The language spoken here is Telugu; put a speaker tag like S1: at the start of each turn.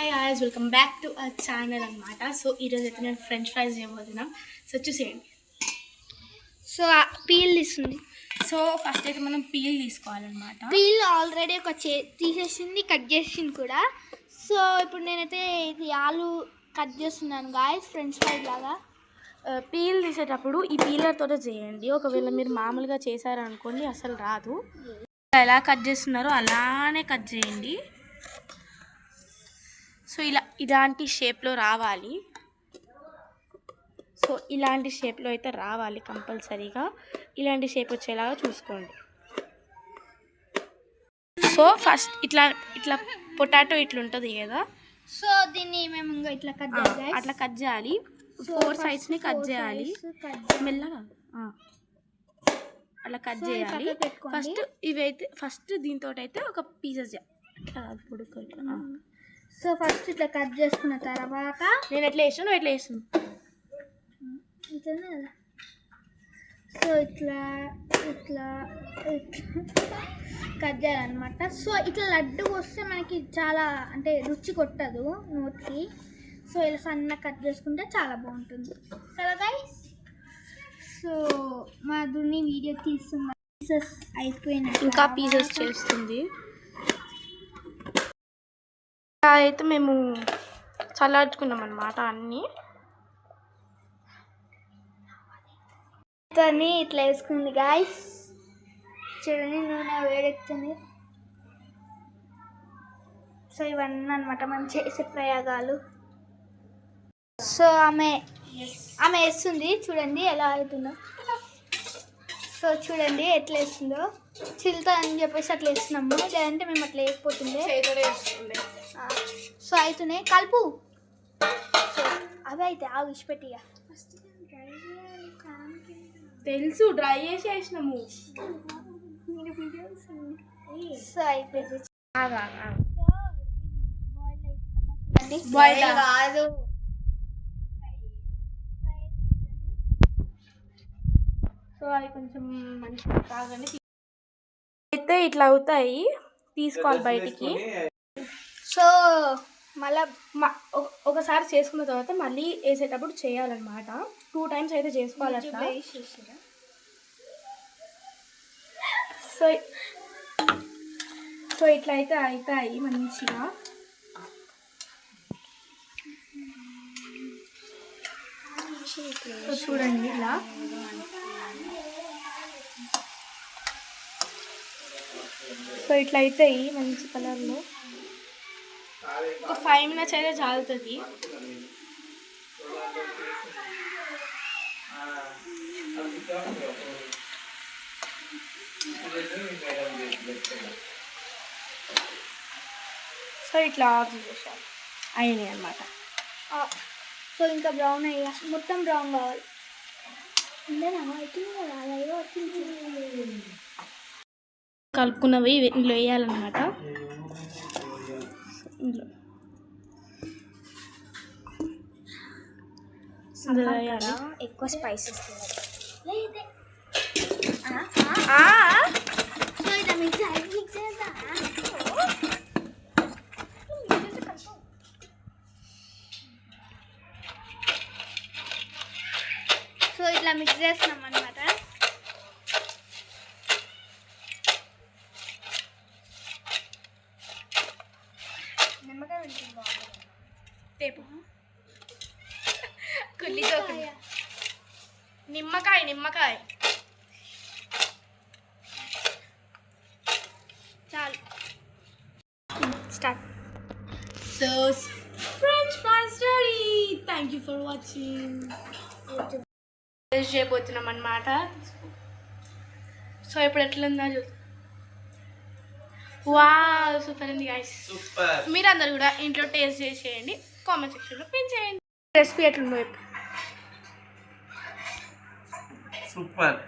S1: Hi hi's welcome back to our channel అనమాట సో ఈరోజు అయితే నేను ఫ్రెంచ్ ఫ్రైస్ చేయబోతున్నాం. సో చూసేయండి.
S2: సో పీల్ తీస్తుంది
S1: సో ఫస్ట్ అయితే మనం పీల్ తీసుకోవాలన్నమాట.
S2: పీల్ ఆల్రెడీ ఒక చే తీసేసింది కట్ చేసింది కూడా. సో ఇప్పుడు నేనైతే ఇది ఆలు కట్ చేస్తున్నాను గాయస్ ఫ్రెంచ్ ఫ్రై లాగా.
S1: పీల్ తీసేటప్పుడు ఈ పీలర్ తోటే చేయండి. ఒకవేళ మీరు మామూలుగా చేశారనుకోండి అసలు రాదు. ఎలా కట్ చేస్తున్నారో అలానే కట్ చేయండి. సో ఇలా ఇలాంటి షేప్లో రావాలి. సో ఇలాంటి షేప్లో అయితే రావాలి కంపల్సరీగా. ఇలాంటి షేప్ వచ్చేలాగా చూసుకోండి. సో ఫస్ట్ ఇట్లా ఇట్లా పొటాటో ఇట్లా ఉంటుంది కదా?
S2: సో దీన్ని మేము ఇంకా ఇట్లా కట్
S1: అట్లా కట్ చేయాలి. ఫోర్ సైడ్స్ని కట్ చేయాలి. మెల్లగా. అలా కట్ చేయాలి. ఫస్ట్ ఇవైతే ఫస్ట్ దీంతో అయితే ఒక పీసెస్ అట్లా.
S2: సో ఫస్ట్ ఇట్లా కట్ చేసుకున్న తర్వాత
S1: నేను ఎట్లా వేసాను ఎట్లా వేసాను
S2: సో ఇట్లా ఇట్లా ఇట్లా కట్ చేయాలన్నమాట. సో ఇట్లా లడ్డు వస్తే మనకి చాలా అంటే రుచి కొట్టదు నోటికి. సో ఇలా సన్న కట్ చేసుకుంటే చాలా బాగుంటుంది. కదా గైస్ సో మా దున్ని వీడియో తీస్తున్నా పీసెస్ అయిపోయినాయి
S1: ఇంకా పీసెస్ చేస్తుంది. ఇలా అయితే మేము చల్లార్చుకున్నాం అనమాట అన్నీ.
S2: తోని ఇట్లా వేసుకుంది గాయస్ చూడండి నూనె వేడెక్కుతుంది. సో ఇవన్నీ అనమాట మనం చేసే ప్రయోగాలు. సో ఆమె ఆమె వేస్తుంది. చూడండి ఎలా అవుతుందో. సో చూడండి ఎట్లా వేస్తుందో. చిల్తా అని చెప్పేసి అట్లా వేస్తున్నాము. లేదంటే మేము అట్లా వేయకపోతుండే. సో అవుతున్నాయి కలుపు. సో అవి అయితే ఆగు ఇచ్చిపెట్టిగా
S1: తెలుసు డ్రై చేసి వేసినాము.
S2: సో అయిపోయింది. కాదు.
S1: సో అవి కొంచెం మంచిగా కాగానే తీ- అయితే ఇట్లా అవుతాయి. తీసుకోవాలి బయటికి.
S2: సో మళ్ళా
S1: ఒకసారి చేసుకున్న తర్వాత మళ్ళీ వేసేటప్పుడు చేయాలన్నమాట. టూ టైమ్స్ అయితే చేసుకోవాలి సో సో ఇట్లా అయితే అవుతాయి మంచిగా. చూడండి ఇలా. సో ఇట్లా అవుతాయి మంచి కలర్లో. ఒక ఫైవ్ మినిట్స్ అయితే చాలుతుంది. సో ఇట్లా ఆఫ్ చేసేసాను అయినాయి అనమాట
S2: సో ఇంకా బ్రౌన్ అయ్యా మొత్తం బ్రౌన్ కావాలి.
S1: కలుపుకున్నవి ఇందులో వేయాలన్నమాట. ఇందులో.
S2: ఎక్కువ స్పైసెస్ సో ఇట్లా మిక్స్ చేస్తున్నాం అనమాట నిమ్మకాయ ఉంటుంది బాగుంటుంది
S1: టేపు కుల్లితో నిమ్మకాయ. నిమ్మకాయ
S2: చాలు.
S1: Start. So French fries ready thank you for watching చేయబోతున్నాం అనమాట సో ఇప్పుడు ఎట్లుందా చూ వా సూపర్ ఉంది గాయస్
S3: సూపర్
S1: మీరందరూ కూడా ఇంట్లో టేస్ట్ చేసేయండి కామెంట్ సెక్షన్లో పిన్ చేయండి. రెసిపీ ఎట్లుందో
S3: సూపర్